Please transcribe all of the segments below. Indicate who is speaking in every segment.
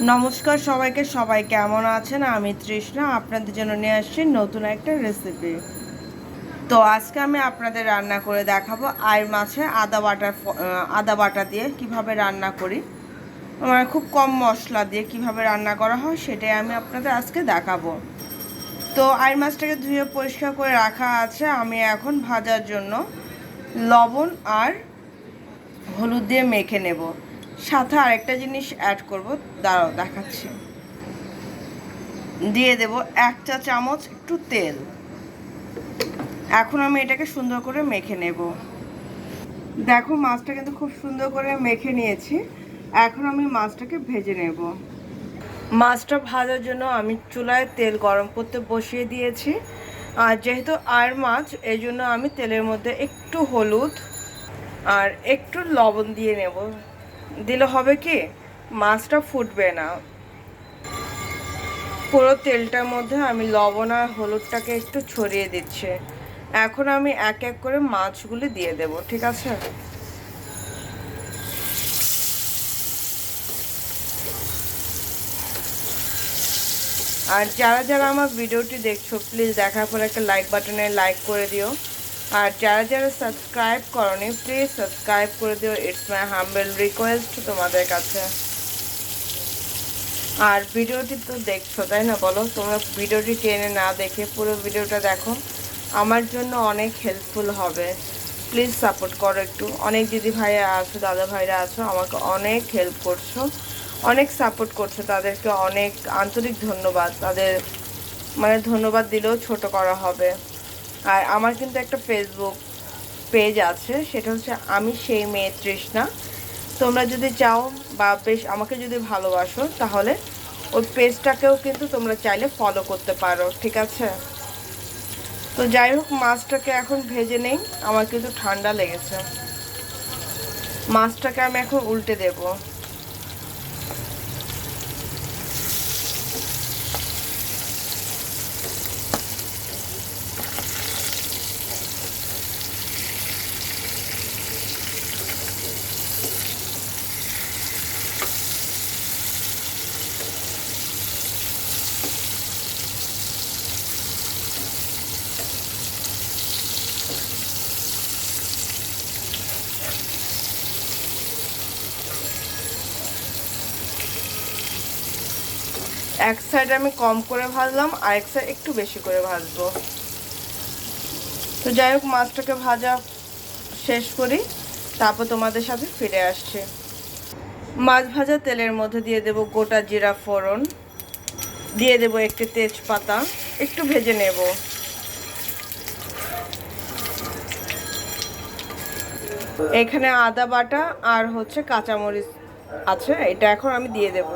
Speaker 1: নমস্কার সবাইকে সবাই কেমন আছেন? আমি তৃষ্ণা আপনাদের জন্য নিয়ে আসছি নতুন একটা রেসিপি তো আজকে আমি আপনাদের রান্না করে দেখাবো আয়ের মাছে আদা বাটা ফ- আহ, আদা বাটা দিয়ে কীভাবে রান্না করি। মানে খুব কম মশলা দিয়ে কীভাবে রান্না করা হয় সেটাই আমি আপনাদের আজকে দেখাবো। তো আয়ের মাছটাকে ধুয়ে পরিষ্কার করে রাখা আছে। আমি এখন ভাজার জন্য লবণ আর হলুদ দিয়ে মেখে নেব। সাথে আরেকটা জিনিস অ্যাড করব। দাঁড়াও, দেখাচ্ছি। দিয়ে দেব এক চা চামচ একটু তেল। এখন আমি এটাকে সুন্দর করে মেখে নেব। দেখো, মাছটা কিন্তু খুব সুন্দর করে মেখে নিয়েছি। এখন আমি মাছটাকে ভেজে নেব। মাছটা ভাজার জন্য আমি চুলায় তেল গরম করতে বসিয়ে দিয়েছি। আর যেহেতু আর মাছ, এই জন্য আমি তেলের মধ্যে একটু হলুদ আর একটু লবণ দিয়ে নেব। দিলে হবে কি? মাছটা ফুটবে না। পুরো তেলটার মধ্যে আমি লবণ আর হলুদটাকে একটু ছড়িয়ে দিচ্ছি। এখন আমি এক এক করে মাছগুলি দিয়ে দেব, ঠিক আছে? আর যারা যারা আমার ভিডিওটি দেখছ প্লিজ দেখার পর একটা লাইক বাটনে লাইক করে দিও। আর যারা যারা সাবস্ক্রাইব করনি প্লিজ সাবস্ক্রাইব করে দিও। ইটস মাই হাম্বেল রিকোয়েস্ট তোমাদের কাছে। আর ভিডিওটি তো দেখছ, তাই না বলো? তোমরা ভিডিওটি টেনে না দেখে পুরো ভিডিওটা দেখো। আমার জন্য অনেক হেল্পফুল হবে। প্লিজ সাপোর্ট করো একটু। অনেক দিদি ভাইরা আছো, দাদা ভাইরা আছো, আমাকে অনেক হেল্প করছ। অনেক সাপোর্ট করছ তাদেরকে। অনেক আন্তরিক ধন্যবাদ। তাদের মানে ধন্যবাদ দিলেও ছোট করা হবে। আর আমার কিন্তু একটা ফেসবুক পেজ আছে, সেটা হচ্ছে আমি সেই মেয়ে তৃষ্ণা। তোমরা যদি চাও বা বেশ আমাকে যদি ভালোবাসো, তাহলে ওই পেজটাকেও কিন্তু তোমরা চাইলে ফলো করতে পারো, ঠিক আছে? তো যাই হোক, মাছটাকে এখন ভেজে নেই, আমার কিন্তু ঠান্ডা লেগেছে। মাছটাকে আমি এখন উল্টে দেবো। এক সাইড আমি কম করে ভাজলাম, আর এক সাইড একটু বেশি করে ভাজবো। তো যাই হোক, মাছটাকে ভাজা শেষ করি, তারপর তোমাদের সাথে ফিরে আসছে। মাছ ভাজা তেলের মধ্যে দিয়ে দেব গোটা জিরা ফোড়ন, দিয়ে দেব একটি তেজপাতা, একটু ভেজে নেব। এখানে আদা বাটা আর হচ্ছে কাঁচামরিচ আছে, এটা এখন আমি দিয়ে দেব।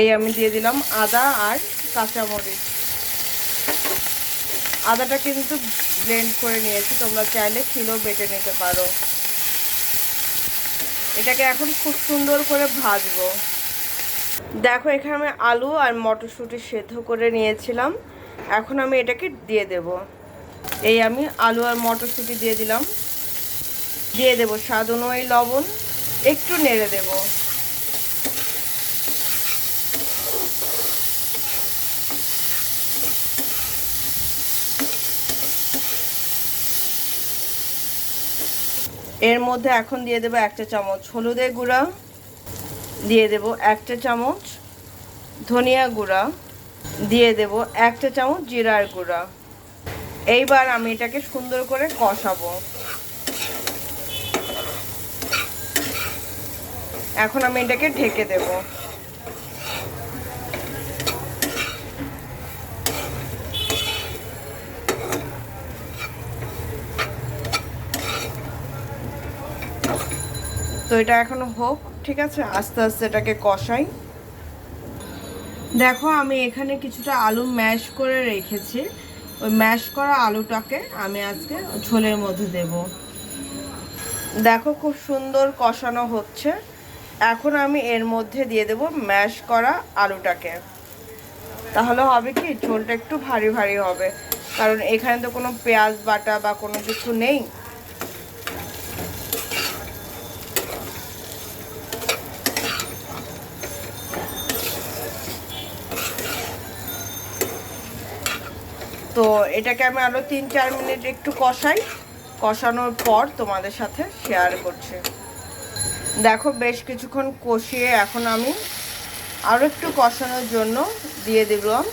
Speaker 1: এই আমি দিয়ে দিলাম আদা আর কাঁচামরিচ। আদাটা কিন্তু ব্লেন্ড করে নিয়েছি, তোমরা চাইলে কিলো বেটে নিতে পারো। এটাকে এখন খুব সুন্দর করে ভাজবো। দেখো, এখানে আমি আলু আর মটরশুঁটি সেদ্ধ করে নিয়েছিলাম। এখন আমি এটাকে দিয়ে দেব। এই আমি আলু আর মটরশুঁটি দিয়ে দিলাম। দিয়ে দেব স্বাদ অনুযায়ী লবণ, একটু নেড়ে দেব। এর মধ্যে এখন দিয়ে দেবো একটা চামচ হলুদের গুঁড়া, দিয়ে দেব একটা চামচ ধনিয়া গুঁড়া, দিয়ে দেব একটা চামচ জিরার গুঁড়া। এইবার আমি এটাকে সুন্দর করে কষাবো। এখন আমি এটাকে ঢেকে দেব। তো এটা এখন হোক, ঠিক আছে? আস্তে আস্তে এটাকে কষাই। দেখো, আমি এখানে কিছুটা আলু ম্যাশ করে রেখেছি। ওই ম্যাশ করা আলুটাকে আমি আজকে ঝোলের মধ্যে দেব। দেখো, খুব সুন্দর কষানো হচ্ছে। এখন আমি এর মধ্যে দিয়ে দেব ম্যাশ করা আলুটাকে। তাহলে হবে কি, ঝোলটা একটু ভারী ভারী হবে। কারণ এখানে তো কোনো পেঁয়াজ বাটা বা কোনো কিছু নেই। তো এটাকে আমি আরও তিন, চার মিনিট একটু কষাই। কষানোর পর তোমাদের সাথে শেয়ার করছি। দেখো, বেশ কিছুক্ষণ কষিয়ে এখন আমি আরও একটু কষানোর জন্য দিয়ে দিলাম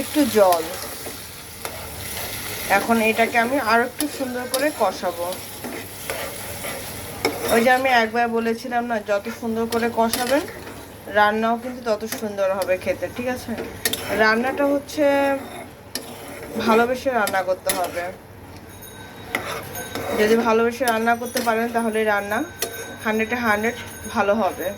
Speaker 1: একটু জল। এখন এটাকে আমি আরও একটু সুন্দর করে কষাবো। ওই যে আমি একবার বলেছিলাম না, যত সুন্দর করে কষাবেন, রান্নাও কিন্তু তত সুন্দর হবে খেতে, ঠিক আছে? রান্নাটা হচ্ছে ভালোবেসে রান্না করতে হবে। যদি ভালোবেসে রান্না করতে পারেন, তাহলে রান্না হান্ড্রেডে হান্ড্রেড ভালো হবে।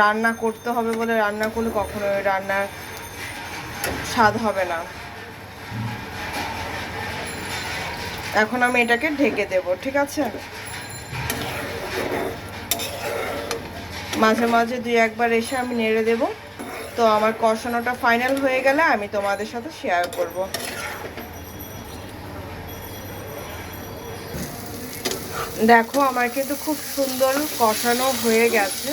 Speaker 1: রান্না করতে হবে বলে রান্না করলে কখনো রান্নার স্বাদ হবে না। এখন আমি এটাকে ঢেকে দেব, ঠিক আছে? মাঝে মাঝে দুই একবার এসে আমি নেড়ে দেব। তো আমার কষানোটা ফাইনাল হয়ে গেলে আমি তোমাদের সাথে শেয়ার করব। দেখো, আমার কিন্তু খুব সুন্দর কষানো হয়ে গেছে।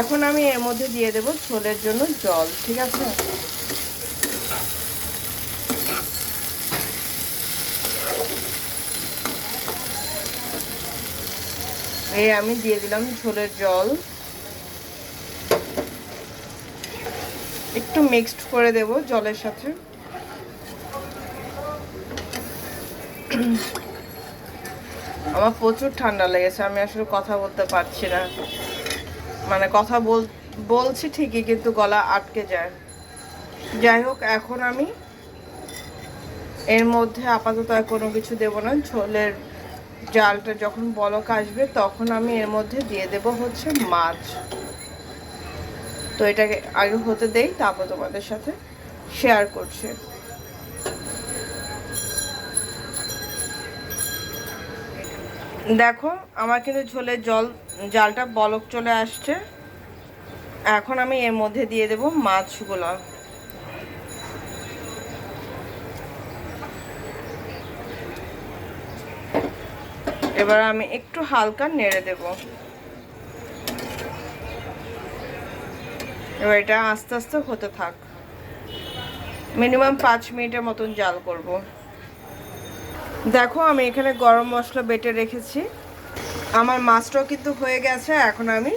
Speaker 1: এখন আমি এর মধ্যে দিয়ে দেব ছোলের জন্য জল, ঠিক আছে? এই আমি দিয়ে দিলাম ঝোলের জল। একটু মিক্সড করে দেব জলের সাথে। আমার প্রচুর ঠান্ডা লেগেছে, আমি আসলে কথা বলতে পারছি না। মানে কথা বল, বলছি ঠিকই, কিন্তু গলা আটকে যায়। যাই হোক, এখন আমি এর মধ্যে আপাতত আর কোনো কিছু দেব না। ঝোলের জালটা যখন বলক আসবে, তখন আমি এর মধ্যে দিয়ে দেব হচ্ছে মাছ। তো এটাকে আগে হতে দেই, তারপর তোমাদের সাথে শেয়ার করছে। দেখো, আমার কিন্তু ঝোলের জল, জালটা বলক চলে আসছে। এখন আমি এর মধ্যে দিয়ে দেব মাছগুলো। এবার আমি একটু হালকা নেড়ে দেব। এবার এটা আস্তে আস্তে হতে থাক। মিনিমাম পাঁচ মিনিটের মতন জাল করব। দেখো, আমি এখানে গরম মশলা বেটে রেখেছি। আমার মাছটাও কিন্তু হয়ে গেছে, এখন আমি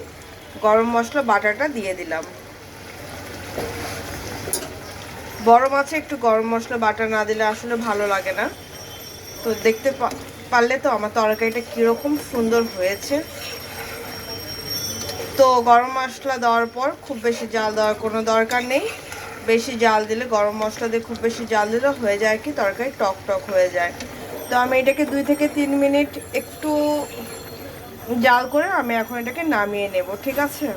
Speaker 1: গরম মশলা বাটাটা দিয়ে দিলাম। বড় মাছে একটু গরম মশলা বাটা না দিলে আসলে ভালো লাগে না। তো দেখতে পারলে তো আমার তরকারিটা কীরকম সুন্দর হয়েছে। তো গরম মশলা দেওয়ার পর খুব বেশি জাল দেওয়ার কোনো দরকার নেই। বেশি জাল দিলে, গরম মশলা দিয়ে খুব বেশি জাল দিলে হয়ে যায় কি, তরকারি টক টক হয়ে যায়। তো আমি এটাকে দুই থেকে তিন মিনিট একটু জাল করে আমি এখন এটাকে নামিয়ে নেব, ঠিক আছে?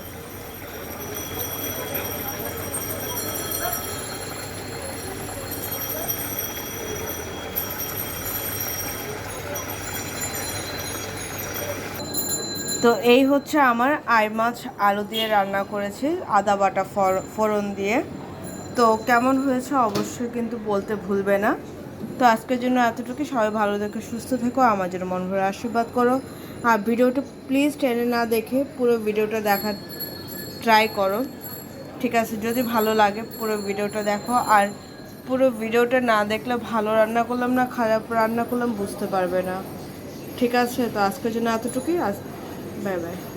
Speaker 1: তো এই হচ্ছে আমার আই মাছ আলু দিয়ে রান্না করেছি, আদা বাটা ফোড়ন দিয়ে। তো কেমন হয়েছে অবশ্যই কিন্তু বলতে ভুলবে না। তো আজকের জন্য এতটুকু। সবাই ভালো দেখে সুস্থ থেকো, আমার জন্য মন ভরে আশীর্বাদ করো। আর ভিডিওটা প্লিজ টেনে না দেখে পুরো ভিডিওটা দেখার ট্রাই করো। ঠিক আছে, যদি ভালো লাগে পুরো ভিডিওটা দেখো। আর পুরো ভিডিওটা না দেখলে ভালো রান্না করলাম না খারাপ রান্না করলাম, বুঝতে পারবে না। ঠিক আছে, তো আজকের জন্য এতটুকুই। আজ 拜拜。